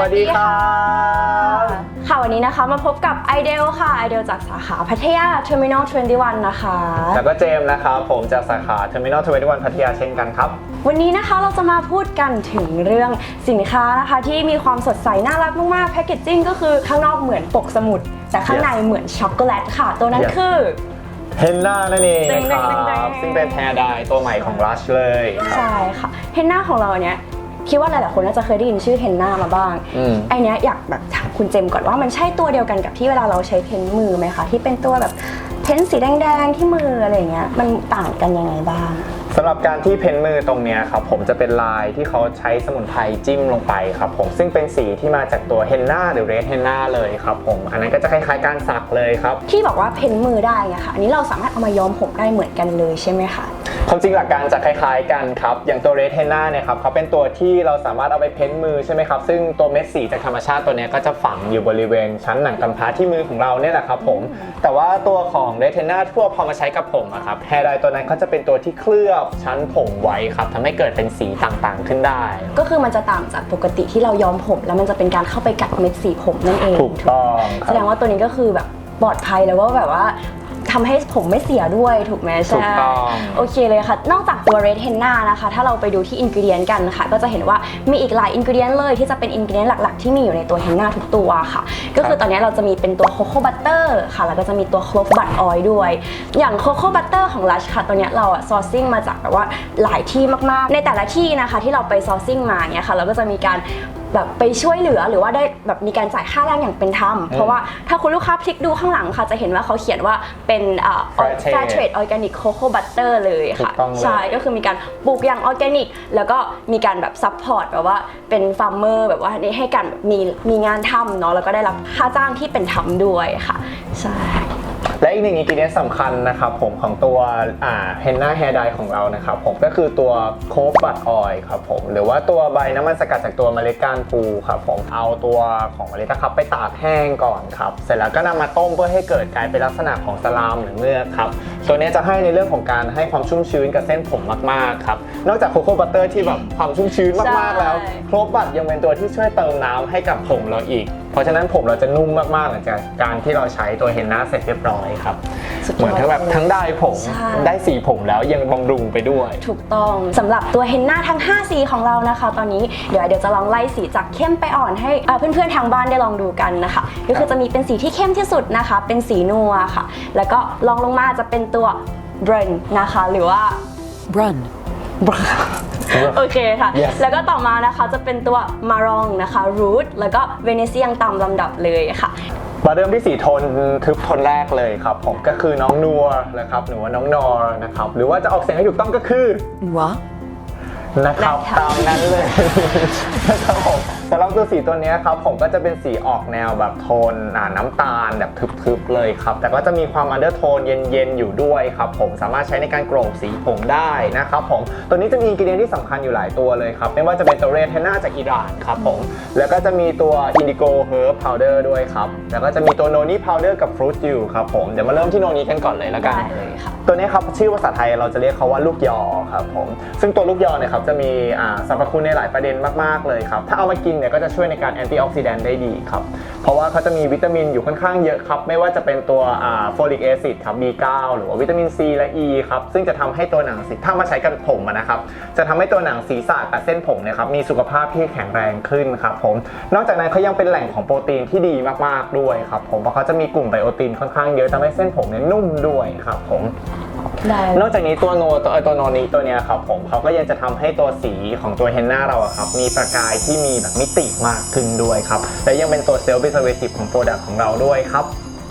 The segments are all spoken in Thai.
วัสดีค่ะ ค่ะวันนี้นะคะมาพบกับไอเดลค่ะไอเดลจากสาขาพัทยา Terminal 21 นะคะ แล้วก็เจมส์นะครับผมจากสาขา Terminal 21 พัทยาเช่นกันครับ วันนี้นะคะเราจะมาพูดกันถึงเรื่องสินค้านะคะ ที่มีความสดใสน่ารักมากๆแพคเกจจิ้งก็คือข้างนอกเหมือนปกสมุด แต่ข้างในเหมือนช็อกโกแลตค่ะ ตัวนั้น Yes คือ เฮนน่านั่นเองนะคแดงๆๆรับซึ่งเป็นแฮร์ไดตัวใหม่ของ Lush เลยครับ ใช่ค่ะเฮนน่าของเราเนี่ย คิดว่าหลายๆคนน่าจะเคยได้ยินชื่อเฮนน่ามาบ้างอืม ไอเนี้ยอยากแบบถามคุณเจมส์ก่อนว่ามันใช่ตัวเดียวกันกับที่เวลาเราใช้เพ้นท์มือไหมคะที่เป็นตัวแบบเพ้นท์สีแดงๆที่มืออะไรอย่างเงี้ยมันต่างกันยังไงบ้าง สำหรับการที่เพ้นมือตรงเนี้ยครับผมจะเป็นลายที่เขาใช้สมุนไพรจิ้มลงไปครับผมซึ่งเป็นสีที่มาจากตัวเฮนน่าหรือเรดเฮนน่าเลยครับผมอันนั้นก็จะคล้ายๆการสักเลยครับ ที่บอกว่าเพ้นท์มือได้ไงคะอันนี้เราสามารถเอามาย้อมผมได้เหมือนกันเลยใช่ไหมคะ ความจริงหลักการจะคล้ายๆกันครับ อย่างตัวเรดเฮนน่าเนี่ยครับเขาเป็นตัวที่เราสามารถเอาไปเพ้นมือใช่ไหมครับ ซึ่งตัวเม็ดสีจากธรรมชาติตัวเนี้ยก็จะฝังอยู่บริเวณชั้นหนังกำพร้าที่มือของเราเนี่ยแหละครับผม แต่ว่าตัวของเรดเฮนน่าทั่วพอมาใช้กับผมอะครับแฮร์ไดตัวนั้นเขาจะเป็นตัวที่เคลือบชั้นผมไว้ครับทำให้เกิดเป็นสีต่างๆขึ้นได้ ก็คือมันจะต่างจากปกติที่เราย้อมผม แล้วมันจะเป็นการเข้าไปกัดเม็ดสีผมนั่นเองถูกต้องคแสดรับงว่าตัวนี้ก็คือแบบปลอดภัยแล้วก็แบบว่า ทำให้ผมไม่เสียด้วยถูกไหมถูใช่กต้อง โอเคเลยค่ะ นอกจากตัว red henna นะคะ ถ้าเราไปดูที่อินกิเดียนกันค่ะ ก็จะเห็นว่ามีอีกหลายอินกิเดียนเลยที่จะเป็นอินกิเดียนหลักๆ ที่มีอยู่ในตัว henna ทุกตัวค่ะ ก็คือตอนนี้เราจะมีเป็นตัว cocoa butter ค่ะ แล้วก็จะมีตัว clove bud oil ด้วย อย่าง cocoa butter ของ Lush ค่ะตัวเนี้ยเราอะ sourcing มาจากแบบว่าหลายที่มากๆ ในแต่ละที่นะคะที่เราไป sourcing มาเนี่ยค่ะ เราก็จะมีการ แบบไปช่วยเหลือหรือว่าได้แบบมีการจ่ายค่าแรงอย่างเป็นธรรม เพราะว่าถ้าคุณลูกค้าพลิกดูข้างหลังค่ะ จะเห็นว่าเขาเขียนว่าเป็นอ่า Fair trade fair trade organic cocoa butter เลยค่ะ ถูกต้องเลย ใช่ก็คือมีการปลูกอย่างออร์แกนิก แล้วก็มีการแบบซัพพอร์ตแบบว่าเป็นฟาร์มเมอร์แบบว่าให้การแบบมีมีงานทำเนาะแล้วก็ได้รับค่าจ้างที่เป็นธรรมด้วยค่ะใช่ และอีกหนึ่งอินกิเดียนสำคัญนะครับผมของตัวเฮนน่าแฮร์ไดของเรานะครับผมก็คือตัวโคฟบัตออยครับผมหรือว่าตัวใบน้ำมันสกัดจากตัวเมล็ดก้านปูครับผมเอาตัวของเมล็ดนะครับไปตากแห้งก่อนครับเสร็จแล้วก็นำมาต้มเพื่อให้เกิดกลายเป็นลักษณะของสลามหรือเมือกครับตัวนี้จะให้ในเรื่องของการให้ความชุ่มชื้นกับเส้นผมมากๆครับนอกจากโคโค่บัตเตอร์ที่แบบความชุ่มชื้นมากๆแล้วใช่โคฟบัตยังเป็นตัวที่ช่วยเติมน้ำให้กับผมเราอีก เพราะฉะนั้นผมเราจะนุ่มมากๆหลังจากการที่เราใช้ตัวเฮนน่าเสร็จเรียบร้อยครับ สุดยอดเหมือนทั้งแบบทั้งได้ผมใช่ ได้สีผมแล้วยังบำรุงไปด้วย ถูกต้องสำหรับตัวเฮนน่าทั้ง 5 สีของเรานะคะ ตอนนี้เดี๋ยวเดี๋ยวจะลองไล่สีจากเข้มไปอ่อนให้เอ่อเพื่อนๆทางบ้านได้ลองดูกันนะคะ ก็คือจะมีเป็นสีที่เข้มที่สุดนะคะ เป็นสีนัวค่ะ แล้วก็ลองลงมาจะเป็นตัว b r u n นะคะ หรือว่า Run. โอเคค่ะ Yes แล้วก็ต่อมานะคะจะเป็นตัวมารองนะคะ root แล้วก็เวเนเซียงตามลำดับเลยค่ะ มาเริ่มที่สีโทนทึบโทนแรกเลยครับผมก็คือน้องนัวนะครับหรือว่าน้องนอร์นะครับหรือว่าจะออกเสียงให้ถูกต้องก็คือ Noir. นะครับนะคะตามนั้นเลยนะครับผมสำหรับตัวสีตัวเนี้ยครับผมก็จะเป็นสีออกแนวแบบโทนอ่าน้ำตาลแบบทึบๆเลยครับแต่ก็จะมีความอันเดอร์โทนเย็นๆอยู่ด้วยครับผมสามารถใช้ในการโกรกสีผมได้นะครับผมตัวนี้จะมีอินกิเดียนที่สำคัญอยู่หลายตัวเลยครับไม่ว่าจะเป็นตัวเรดเทน่าจากอิหร่านครับผมแล้วก็จะมีตัวอินดิโกเฮิร์บพาวเดอร์ด้วยครับแล้วก็จะมีตัวโนนี่พาวเดอร์กับฟรุตอยู่ครับผมเดี๋ยวมาเริ่มที่โนนี่กันก่อนเลยแล้วกันได้เลยค่ะตัวนี้ครับชื่อภาษาไทยเราจะเรียกเขาว่าลูกยอครับผมซึ่งตัวลูกยอเนี่ยครับจะมีอ่าสรรพคุณในหลายประเด็นมากๆเลยครับถ้าเอามากินเนี่ยก็จะช่วยในการแอนตี้ออกซิแดนต์ได้ดีครับ เพราะว่าเขาจะมีวิตามินอยู่ค่อนข้างเยอะครับ ไม่ว่าจะเป็นตัวโฟลิกแอซิดครับ B9 หรือว่าวิตามิน C และ E ครับ ซึ่งจะทำให้ตัวหนังศีรถ้ามาใช้กับผมนะครับ จะทำให้ตัวหนังศีรษะกับเส้นผมเนี่ยครับมีสุขภาพที่แข็งแรงขึ้นครับผม นอกจากนั้นเขายังเป็นแหล่งของโปรตีนที่ดีมากๆด้วยครับผม เพราะเขาจะมีกลุ่มไบโอตินค่อนข้างเยอะทำให้เส้นผมเนี่ยนุ่มด้วยครับผม ได้ นอกจากนี้ตัวโนตัวเอ่อตัวโนนี้ตัวเนี้ยครับผมเขาก็ยังจะทำให้ตัวสีของตัวเฮนน่าเราอะครับมีประกายที่มีแบบมิติมากขึ้นด้วยครับและยังเป็นตัวเซลล์ preservative ของโปรดักต์ของเราด้วยครับ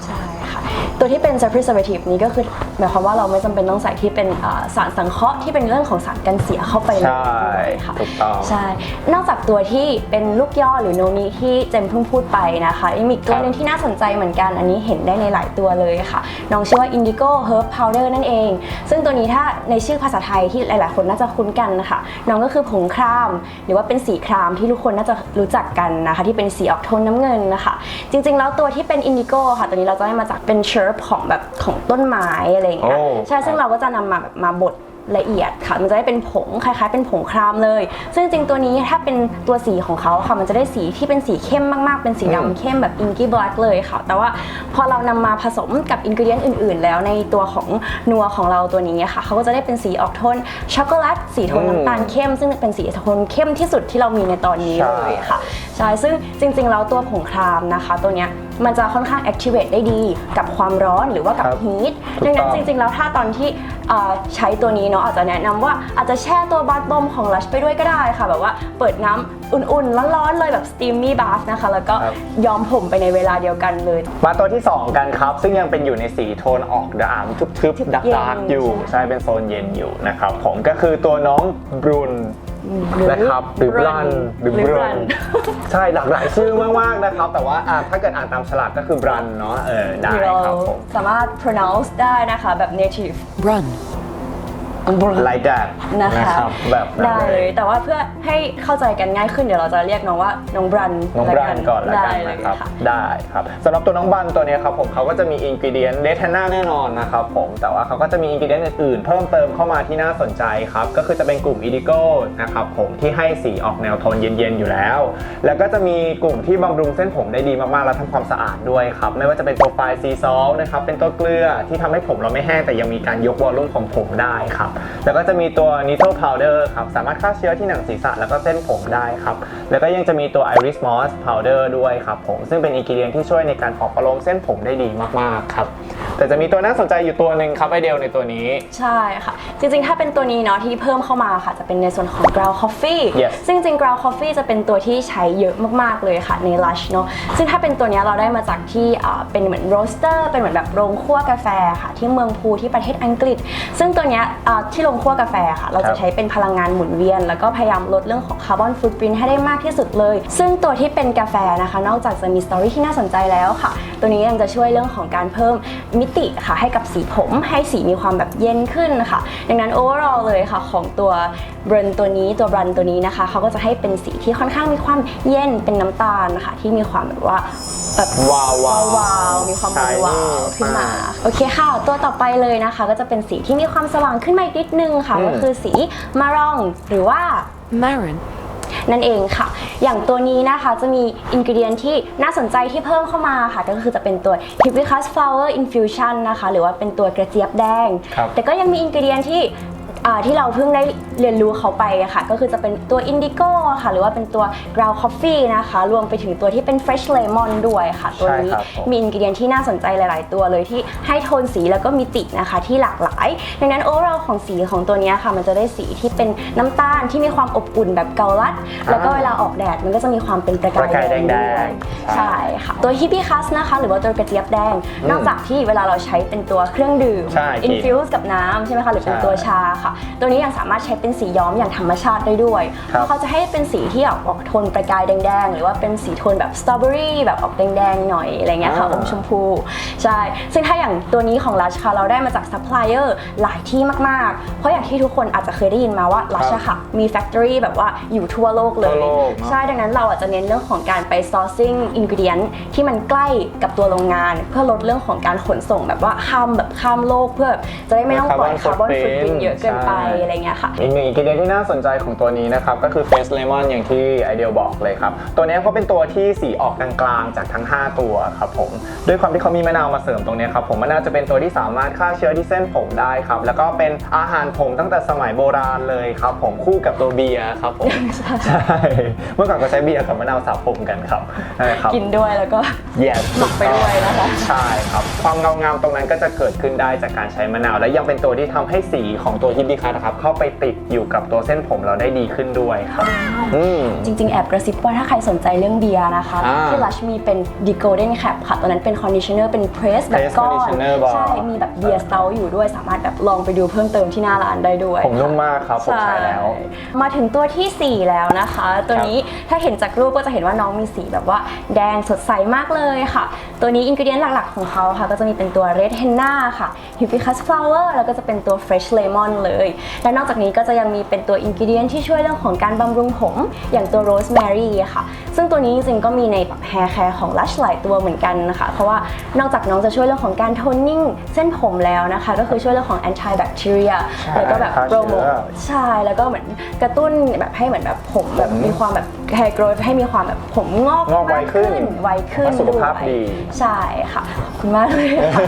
ใช่ค่ะ ตัวที่เป็น preservative นี้ก็คือห มายความว่าเราไม่จำเป็นต้องใส่ที่เป็นอ่าสารสังเคราะห์ที่เป็นเรื่องของสารกันเสียเข้าไปเลยใช่ด้วยค่ะถูกต้องใช่นอกจากตัวที่เป็นลูกย่อหรือโนนี้ที่เจมเพิ่งพูดไปนะคะยังมีอีกตัวหนึงที่น่าสนใจเหมือนกัน อันนี้เห็นได้ในหลายตัวเลยค่ะ น้องชื่อว่า indigo herb powder นั่นเอง ซึ่งตัวนี้ถ้าในชื่อภาษาไทยที่หลาย ๆ คนน่าจะคุ้นกันนะคะน้องก็คือผงคราม หรือว่าเป็นสีครามที่ทุกคนน่าจะรู้จักกันนะคะที่เป็นสีออกโทนน้ำเงินนะคะ จริง ๆ แล้วตัวที่เป็น indigo ค่ะตัวนี้เราจะได้มาจากเป็นเชิร์ฟของแบบของต้นไม้อะไรอย่างเงี้ยโอ้ใช่ซึ่งเราก็จะนำมาแบบมาบดละเอียดค่ะมันจะได้เป็นผงคล้ายๆ เป็นผงครามเลย ซึ่งจริงๆตัวนี้ถ้าเป็นตัวสีของเขาค่ะมันจะได้สีที่เป็นสีเข้มมากๆ เป็นสีอืมดำเข้มแบบอิงกี้แบล็กเลยค่ะ แต่ว่าพอเรานำมาผสมกับอินกิเดียนอื่น ๆ แล้วในตัวของนัวของเราตัวนี้ค่ะเขาก็จะได้เป็นสีออกโทนช็อกโกแลตสีโทนน้ำตาลเข้ม ซึ่งเป็นสีโทนเข้มที่สุดที่เรามีในตอนนี้เลยค่ะ ใช่ ซึ่งจริงๆ แล้วตัวผงครามนะคะ ตัวเนี้ยมันจะค่อนข้าง activate ได้ดีกับความร้อนหรือว่ากับครับ heat ถูกดังนั้นต้องจริงๆ แล้วถ้าตอนที่เอ่อใช้ตัวนี้เนาะอาจจะแนะนำว่าอาจจะแช่ตัวบัตบอมของ Lush ไปด้วยก็ได้ค่ะ แบบว่าเปิดน้ำอุ่นๆ ร้อนๆ เลยแบบ steamy bath นะคะ แล้วก็ครับ ย้อมผมไปในเวลาเดียวกันเลย มาตัวที่ 2 กันครับ ซึ่งยังเป็นอยู่ในสีโทนออกดำทึบๆดักเย็ดักนอยู่ใช่ใช่เป็นโซนเย็นอยู่นะครับ ผมก็คือตัวน้องบรุน นะครับ หรือบรันหรือบรันใช่หลากหลายชื่อมากๆนะครับ แต่ว่าอ่าถ้าเกิดอ่านตามฉลากก็คือบรันเนาะเออได้เราครับผม สามารถ pronounce ได้นะคะแบบ native Run. Like that นะคะรับแบบนั้นได้เลย แต่ว่าเพื่อให้เข้าใจกันง่ายขึ้นเดี๋ยวเราจะเรียกน้องว่าน้องบรันน้องบรันก่อนละกันได้เลยนะครับค่ะได้ครับสำหรับตัวน้องบรันตัวเนี้ยครับผมเขาก็จะมีอินกิเดียนเดทนาแน่นอนนะครับผมแต่ว่าเขาก็จะมีอินกิเดียนอื่นๆเพิ่มเติมเข้ามาที่น่าสนใจครับก็คือจะเป็นกลุ่มอีดิโก้นะครับผมที่ให้สีออกแนวโทนเย็นๆอยู่แล้ว แล้วก็จะมีกลุ่มที่บำรุงเส้นผมได้ดีมากๆและทำความสะอาดด้วยครับไม่ว่าจะเป็นตัวไฟซีซอลนะครับเป็นตัวเกลือที่ทำให้ผมเราไม่แห้งแต่ยังมีการยกวอลลุ่มของผมได้ครับแล้วก็จะมีตัว Needle Powder ครับ สามารถฆ่าเชื้อที่หนังศีรษะแล้วก็เส้นผมได้ครับ แล้วก็ยังจะมีตัว Iris Moss Powder ด้วยครับผม ซึ่งเป็นอินกิเดียนที่ช่วยในการปลอบประโลมเส้นผมได้ดีมากๆครับ แต่จะมีตัวน่าสนใจอยู่ตัวหนึ่งครับไอเดียในตัวนี้ ใช่ค่ะ จริงๆ ถ้าเป็นตัวนี้เนาะที่เพิ่มเข้ามาค่ะ จะเป็นในส่วนของ ground coffee Yes ซึ่งจริง ground coffee จะเป็นตัวที่ใช้เยอะมากๆเลยค่ะใน Lush เนาะซึ่งถ้าเป็นตัวเนี้ยเราได้มาจากที่อ่าเป็นเหมือน roaster เป็นเหมือนแบบโรงคั่วกาแฟค่ะ ที่เมืองพูที่ประเทศอังกฤษ ซึ่งตัวเนี้ยอ่าที่โรงคั่วกาแฟค่ะ เราครัจะบใช้เป็นพลังงานหมุนเวียน แล้วก็พยายามลดเรื่องของคาร์บอนฟุตปรินให้ได้มากที่สุดเลย ซึ่งตัวที่เป็นกาแฟนะคะ นอกจากจะมีสตอรี่ที่น่าสนใจแล้วค่ะ ตัวนี้ยังจะช่วยเรื่องของการเพิ่มมิติค่ะให้กับสีผมให้สีมีความแบบเย็นขึ้นค่ะ ดังนั้น overall เลยค่ะของตัวบรันตัวนี้ตัวบรันตัวนี้นะคะเขาก็จะให้เป็นสีที่ค่อนข้างมีความเย็นเป็นน้ำตาลนะคะที่มีความแบบว่าแบบว้าวว้าววาวๆมีความ Shiny วาวๆขึ้นมาโอเคค่ะ ตัวต่อไปเลยนะคะ ก็จะเป็นสีที่มีความสว่างขึ้นมาอีกนิดนึงค่ะอืมก็คือสีมารองหรือว่า Marin. นั่นเองค่ะ อย่างตัวนี้นะคะจะมีอินกิเดียนที่น่าสนใจที่เพิ่มเข้ามาค่ะ ก็คือจะเป็นตัว hibiscus flower infusion นะคะ หรือว่าเป็นตัวกระเจี๊ยบแดงครับแต่ก็ยังมีอินกิเดียนที่ อ่าที่เราเพิ่งได้เรียนรู้เขาไปอะค่ะ ก็คือจะเป็นตัวอินดิโก้ค่ะ หรือว่าเป็นตัว ground coffee นะคะ รวมไปถึงตัวที่เป็น fresh lemon ด้วยค่ะ ตัวนี้ใช่ครับผม มีอินกิเดียนที่น่าสนใจหลาย ๆ ตัวเลยที่ให้โทนสีแล้วก็มิตินะคะ ที่หลากหลาย ดังนั้น overall ของสีของตัวเนี้ยค่ะ มันจะได้สีที่เป็นน้ำตาลที่มีความอบอุ่นแบบเกาลัด แล้วก็เวลาออกแดดมันก็จะมีความเป็นประประกากายยแดแดงงๆด้วยใช่ ใช่ค่ะ ตัวฮิบิคัสนะคะ หรือว่าตัวกระเจี๊ยบแดง อืมนอกจากที่เวลาเราใช้เป็นตัวเครื่องดื่ม ใช่กิน infuse กับน้ำใช่ไหมคะ หรือเป็นใช่ ตัวชาค่ะตัวนี้ยังสามารถใช้เป็นสีย้อมอย่างธรรมชาติได้ด้วยครับเพราะเขาจะให้เป็นสีที่ออกออกโทนประกายแดงๆ หรือว่าเป็นสีโทนแบบสตรอเบอรี่แบบออกแดงๆหน่อยอะไรเงี้ยค่ะอ่าอมชมพูใช่ซึ่งถ้าอย่างตัวนี้ของ Lush ค่ะเราได้มาจากซัพพลายเออร์หลายที่มากๆ เพราะอย่างที่ทุกคนอาจจะเคยได้ยินมาว่า Lush อะค่ะมีแฟคทอรี่แบบว่าอยู่ทั่วโลกเลทั่วยโลกเนอะใช่ดังนั้นเราอาจจะเน้นเรื่องของการไป sourcing ingredient ที่มันใกล้กับตัวโรงงาน เพื่อลดเรื่องของการขนส่งแบบว่าข้ามแบบข้ามโลกเพื่อจะได้ไม่ต้องปล่อยคาร์บอนฟุตปรินเยอะเกินไปอะไรเงี้ยค่ะ อีกหนึ่งอินกิเดียนที่น่าสนใจของตัวนี้นะครับ ก็คือเฟสเลมอนอย่างที่ไอเดียบอกเลยครับ ตัวเนี้ยเขาเป็นตัวที่สีออกกลางๆจากทั้ง 5 ตัวครับผม ด้วยความที่เขามีมะนาวมาเสริมตรงเนี้ยครับผมมะนาวจะเป็นตัวที่สามารถฆ่าเชื้อที่เส้นผมได้ครับ แล้วก็เป็นอาหารผมตั้งแต่สมัยโบราณเลยครับผมคู่กับตัวเบียร์ครับผมใช่เมื่อก่อนก็ใช้เบียร์กับมะนาวสระผมกันครับนั่นแหละครับกินด้วยแล้วก็ yes หมักไปด้วยนะคะใช่ครับความเงางามตรงนั้นก็จะเกิดขึ้นได้จากการใช้มะนาว และยังเป็นตัวที่ทำให้สีของตัวฮิบิคัสครับเข้าไปติดอยู่กับตัวเส้นผมเราได้ดีขึ้นด้วยครับอืม จริง ๆ แอบกระซิบว่าถ้าใครสนใจเรื่องเบียร์นะคะ อ่าที่ Lush มีเป็น The Golden Cap ค่ะตอนนั้นเป็น conditioner เป็น press แบบ Press ก้อน conditioner บอก ใช่ มีแบบเบียร์สเตลอยู่ด้วยสามารถแบบลองไปดูเพิ่มเติมที่หน้าร้านได้ด้วยผมนุ่มมากครับผมใช้แล้ว มาถึงตัวทีสี่4 แล้วนะคะ ตัวนี้ถ้าเห็นจากรูปก็จะเห็นว่าน้องมีสีแบบว่าแดงสดใสมากเลยค่ะ ตัวนี้อินกิเดียนหลักๆของเขาค่ะ ก็จะมีเป็นตัว red henna ค่ะ hibiscus flower แล้วก็จะเป็นตัว fresh lemon เลยและนอกจากนี้ก็จะยังมีเป็นตัวอินกิเดียนที่ช่วยเรื่องของการบำรุงผมอย่างตัวโรสแมรี่ค่ะ ซึ่งตัวนี้จริงๆก็มีในแบบแฮร์แคร์ของ Lush หลายตัวเหมือนกันนะคะ เพราะว่านอกจากน้องจะช่วยเรื่องของการโทนนิ่งเส้นผมแล้วนะคะ ก็คือช่วยเรื่องของ anti bacteria ใช่แล้วก็แบบฆ่าโปรโมเชื้ทอใช่แล้วก็เหมือนกระตุ้นแบบให้เหมือนแบบผมแบบมีความแบบ hair growth ให้มีความแบบผมงอกงอกไวมากขึ้นไวขึ้นและสุขภาพวยดี ใช่ค่ะ ขอบคุณมากเลยค่ะ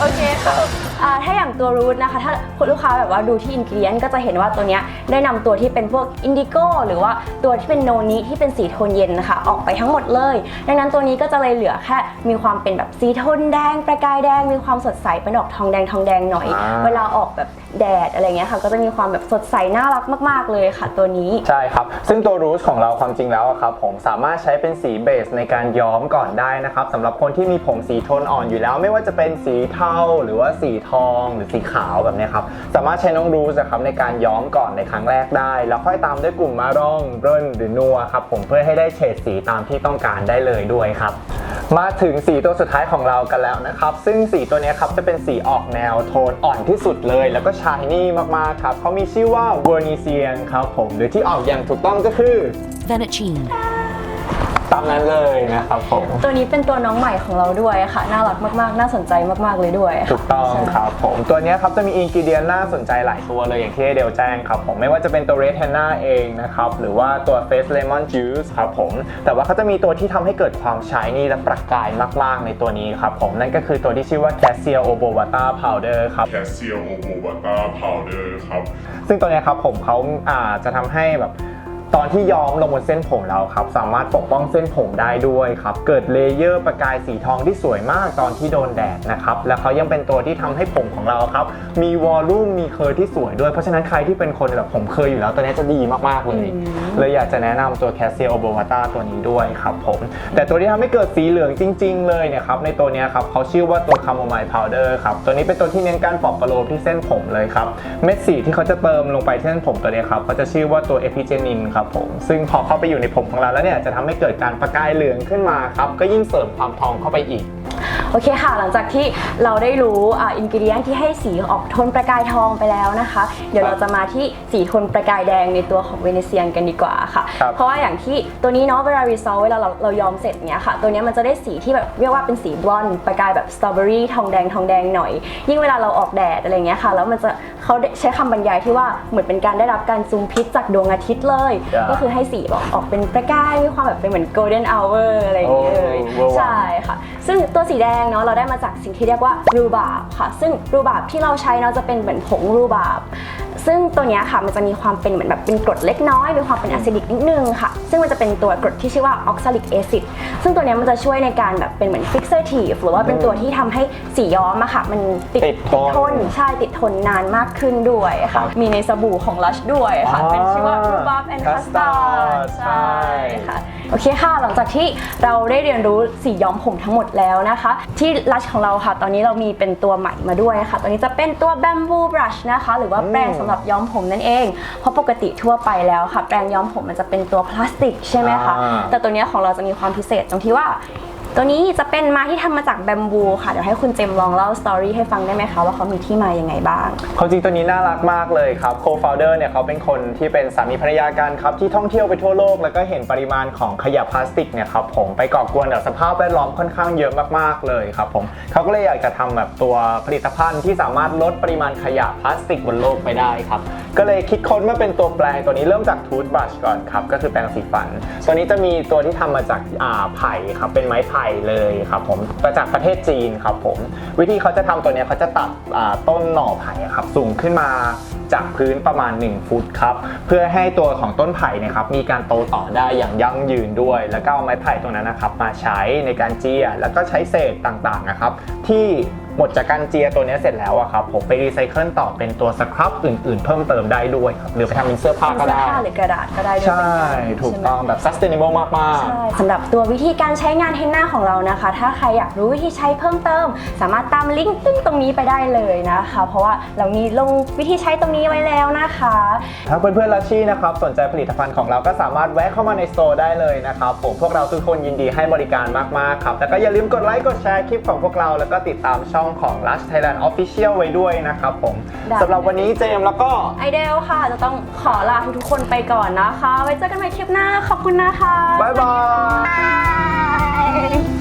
โอเคค่ะ อ่าถ้าอย่างตัวรูทนะคะถ้าคุณลูกค้าแบบว่าดูที่อินกิเลียนก็จะเห็นว่าตัวเนี้ยได้นำตัวที่เป็นพวกอินดิโก้หรือว่าตัวที่เป็นโนนิที่เป็นสีโทนเย็นนะคะ ออกไปทั้งหมดเลย ดังนั้นตัวนี้ก็จะเลยเหลือแค่มีความเป็นแบบสีโทนแดงประกายแดงมีความสดใสเป็นออกทองแดงทองแดงหน่อยอ่าเวลาออกแบบ แดดอะไรเงี้ยค่ะ ก็จะมีความแบบสดใสน่ารักมาก ๆ เลยค่ะตัวนี้ ใช่ครับ ซึ่งตัวรูชของเราความจริงแล้วอะครับผมสามารถใช้เป็นสีเบสในการย้อมก่อนได้นะครับสำหรับคนที่มีผมสีโทนอ่อนอยู่แล้ว ไม่ว่าจะเป็นสีเทาหรือว่าสีทองหรือสีขาวแบบเนี้ยครับสามารถใช้น้องรูชนะครับในการย้อมก่อนในครั้งแรกได้ แล้วค่อยตามด้วยกลุ่มมาร่องเบิร์นหรือนัวครับผมเพื่อให้ได้เฉดสีตามที่ต้องการได้เลยด้วยครับ มาถึงสีตัวสุดท้ายของเรากันแล้วนะครับ ซึ่งสีตัวนี้ครับจะเป็นสีออกแนวโทนอ่อนที่สุดเลย แล้วก็ชายนี่มากๆครับเขามีชื่อว่าเวอร์นิเซียนครับผม หรือที่ออกอย่างถูกต้องก็คือ Venetine. ตามนั้นเลยนะครับผมตัวนี้เป็นตัวน้องใหม่ของเราด้วยค่ะ น่ารักมากๆ น่าสนใจมากๆเลยด้วยค่ะถูกต้องครับผมตัวเนี้ยครับจะมีอินกิเดียนน่าสนใจหลายตัวเลยอย่างที่เดลแจ้งครับผมไม่ว่าจะเป็นตัวเรด h ฮน n าเองนะครับหรือว่าตัว Face Lemon Juice ครับผมแต่ว่าเขาจะมีตัวที่ทำให้เกิดความชายนี่และประกายมาก ๆ ในตัวนี้ครับผมนั่นก็คือตัวที่ชื่อว่า Cassia Obovata Powder ครับแคสเซียโอโบวาตาพาวเดอร์ครับซึ่งตัวเนี้ยครับผมเขาอ่าจะทำให้แบบ ตอนที่ย้อมลงบนเส้นผมเราครับ สามารถปกป้องเส้นผมได้ด้วยครับ เกิดเลเยอร์ประกายสีทองที่สวยมากตอนที่โดนแดดนะครับ และเขายังเป็นตัวที่ทำให้ผมของเราครับ มีวอลลุ่มมีเคอร์ที่สวยด้วย เพราะฉะนั้นใครที่เป็นคนแบบผมเคยอยู่แล้วตัวเนี้ยจะดีมากๆเลยเลยอยากจะแนะนำตัว Cassia o b o v a t a ตัวนี้ด้วยครับผม แต่ตัวที่ทำให้เกิดสีเหลืองจริง ๆ เลยเนี่ยครับในตัวเนี้ยครับเขาชื่อว่าตัว Chamomile Powder ครับตัวนี้เป็นตัวที่เน้นการปลอบประโลมที่เส้นผมเลยครับเม็ดสีที่เขาจะเติมลงไปที่เส้นผมตัวเนี้ยครับเขาจะชื่อว่าตัว Epigenin ครับผม ซึ่งพอเข้าไปอยู่ในผมของเราแล้วเนี่ยจะทำให้เกิดการประกายเหลืองขึ้นมาครับ ก็ยิ่งเสริมความทองเข้าไปอีก โอเคค่ะ หลังจากที่เราได้รู้อ่าอินกิเดียนที่ให้สีออกโทนประกายทองไปแล้วนะคะ เดี๋ยวเราจะมาที่สีโทนประกายแดงในตัวของเวเนเซียนกันดีกว่าค่ะครับเพราะว่าอย่างที่ตัวนี้เนาะเวลารีซอลเวลาเราเรายอมเสร็จเนี้ยค่ะ ตัวเนี้ยมันจะได้สีที่แบบเรียกว่าเป็นสีบลอนด์ประกายแบบสตรอเบอรี่ทองแดงทองแดงหน่อย ยิ่งเวลาเราออกแดดอะไรเงี้ยค่ะแล้วมันจะ เขาใช้คำบรรยายที่ว่าเหมือนเป็นการได้รับการซูมพิษจากดวงอาทิตย์เลยจ้ะก็คือให้สีบอกออกเป็นประกายมีความแบบเป็นเหมือน golden hour อะไรอย่างเงี้ยเลยโอ้เวอร์วังใช่ใช่ค่ะ ซึ่งตัวสีแดงเนาะเราได้มาจากสิ่งที่เรียกว่ารูบาบค่ะ ซึ่งรูบาบที่เราใช้เนาะจะเป็นเหมือนผงรูบาบ ซึ่งตัวเนี้ยค่ะมันจะมีความเป็นเหมือนแบบเป็นกรดเล็กน้อยมีความเป็นอะซิดิกนิดนึงค่ะ ซึ่งมันจะเป็นตัวกรดที่ชื่อว่าออกซาลิกแอซิดซึ่งตัวเนี้ยมันจะช่วยในการแบบเป็นเหมือนฟิกเซอร์ทีฟหรือว่าเป็นตัวที่ทำให้สีย้อมอะค่ะ มันติดติดทนทนใช่ติดทนนานมากขึ้นด้วยครัค่ะบมีในสบู่ของลัชด้วยค่ะ เป็นชื่อว่าอ่ารูบาบแอนด์คัสตา Custard ใช่ค่ะโอเคค่ะ หลังจากที่เราได้เรียนรู้สีย้อมผมทั้งหมดแล้วนะคะ ที่ลัชของเราค่ะ ตอนนี้เรามีเป็นตัวใหม่มาด้วยค่ะตัวนี้จะเป็นตัว bamboo brush นะคะ หรือว่าแปรงสำหรับย้อมผมนั่นเอง เพราะปกติทั่วไปแล้วค่ะ แปรงย้อมผมมันจะเป็นตัวพลาสติกใช่ไหมคะอ่าแต่ตัวเนี้ยของเราจะมีความพิเศษตรงที่ว่า ตัวนี้จะเป็นไม้ที่ทำมาจากแบมบูค่ะ เดี๋ยวให้คุณเจมลองเล่าสตอรี่ให้ฟังได้ไหมคะว่าเขามีที่มาอยังไงบ้างความจริงตัวนี้น่ารักมากเลยครับ co-founder เนี่ยเขาเป็นคนที่เป็นสามีภรรยากันครับที่ท่องเที่ยวไปทั่วโลก แล้วก็เห็นปริมาณของขยะพลาสติกเนี่ยครับผมไปก่อกวนกับสภาพแวดล้อมค่อนข้างเยอะมากๆเลยครับผมเขาก็เลยอยากจะทำแบบตัวผลิตภัณฑ์ที่สามารถลดปริมาณขยะพลาสติกบนโลกไปได้ครับก็เลยคิดค้นมาเป็นตัวแปรงตัวนี้เริ่มจากทูธบรัชก่อนครับก็คือแปรงสีฟัน ตัวนี้จะมีตัวที่ทำมาจากอ่าไผ่ครับเป็นไม้ไผ่เลยครับผมมาจากประเทศจีนครับผม วิธีเขาจะทำตัวนี้เขาจะตัดต้นหน่อไผ่ครับสูงขึ้นมาจากพื้นประมาณ 1 ฟุตครับ เพื่อให้ตัวของต้นไผ่เนยครับมีการโตต่อได้อย่างยั่งยืนด้วย แล้วก็เอาไม้ไผ่ตรงนั้นนะครับมาใช้ในการเจียแล้วก็ใช้เศษต่างๆนะครับ ที่ หมดจากการเจียตัวเนี้ยเสร็จแล้วอะครับผมไปรีไซเคิลต่อเป็นตัวสครับอื่นๆ เพิ่มเติมได้ด้วยครับหรือไปทำเป็นเสื้อผ้าก็เสื้อได้ผ้าหรือกระดาษก็ได้ด้วยใช่เหมืนนถูกใช่ไหมต้องแบบ sustainable มากๆใช่สำหรับตัววิธีการใช้งานเทนน่าของเรานะคะ ถ้าใครอยากรู้วิธีใช้เพิ่มเติม สามารถตามลิงก์ตึ้งตรงนี้ไปได้เลยนะคะ เพราะว่าเรามีลงวิธีใช้ตรงนี้ไว้แล้วนะคะ ถ้าเพื่อนๆลัชชี่นะครับสนใจผลิตภัณฑ์ของเราก็สามารถแวะเข้ามาในสโตร์ได้เลยนะครับผมพวกเราทุกคนยินดีให้บริการมากๆครับแต่ก็อย่าลืมกดไลค์กดแชร์คลิปของพวกเราแล้วก็ติดตามช่ององของ Lush Thailand Official ไว้ด้วยนะครับผมได้ สำหรับวันนี้เจมส์แล้วก็ ไอเดลค่ะ จะต้องขอลาทุกๆคนไปก่อนนะคะ ไว้เจอกันใหม่คลิปหน้า ขอบคุณนะคะ บ๊ายบายบ๊ายบาย